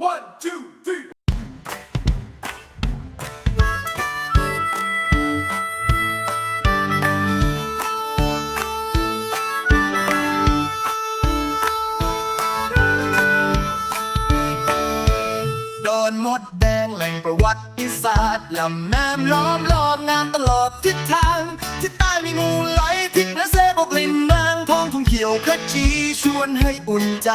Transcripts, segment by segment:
One, two, three. โดนมดแดงแหล่งประวัติศาสตร์ลำน้ำล้อมรอบงานตลอดทิศทาง ที่ใต้มีงูไหลทิศและเซบกลินนางทองทุ่งเขียวขจี ชวนให้อุ่นใจ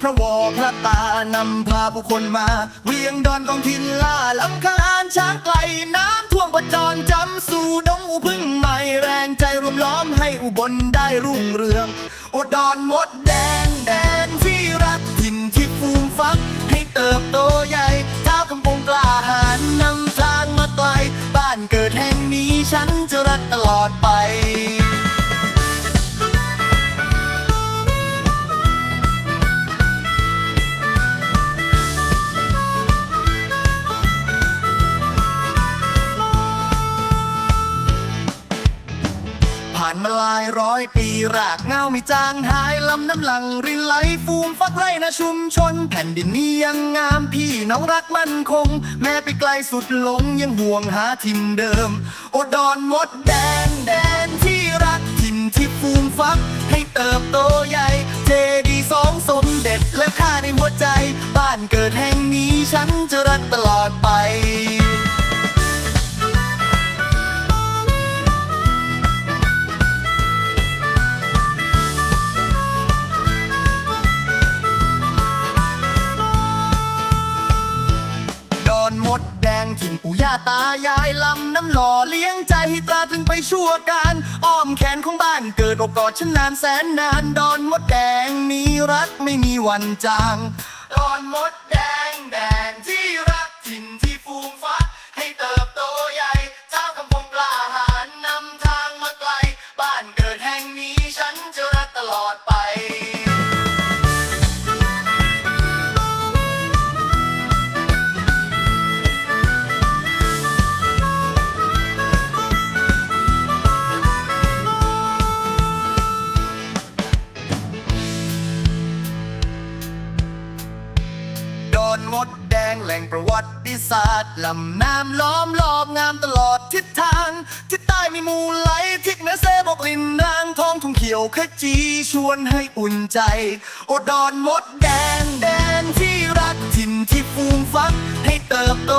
พระวอพระตานำพาผู้คนมา เวียงดอนกองทินล่าลำคานช้างไกลน้ำท่วมประจรจำสู่ดงอูพึ่งใหม่แรงใจรวมล้อมให้อุบลได้รุ่งเรืองอดอนมดแดงแดนที่รักถิ่นที่ฟูมฟัก ให้เติบโตใหญ่เท้ากำปงกล้าหาญนำทางมาไกลบ้านเกิดแห่งนี้ฉันจะรักตลอดไปานมาหลายร้อยปีรากเงาไม่จางหายลำน้ำหลังรินไหลฟูมฟักไรนะชุมชน แผ่นดินนี้ยังงามพี่น้องรักมั่นคง แม้ไปไกลสุดหลงยังห่วงหาทิมเดิม โอดอนมดแดงแดนที่รักทิมที่ฟูมฟัก ให้เติบโตใหญ่เจดีสองสมเด็จและค่าในหัวใจ บ้านเกิดแห่งนี้ฉันจะรักตลอดไป ตายายลำน้ำหล่อเลี้ยงใจให้ตราถึงไปชั่วการอ้อมแขนของบ้านเกิดอกกอดฉันนานแสนนานดอนมดแดงมีรักไม่มีวันจางดอนมดแดงแดง แหล่งประวัติศาสตร์ลำน้ำล้อมรอบงามตลอดทิศทาง ทิศใต้มีมูลไหลทิศเหนือเซบอกลินนางทองทุ่งเขียวขจีชวนให้อุ่นใจโอดอนมดแดงแดนที่รักถิ่นที่ฟูมฟัก ให้เติบโต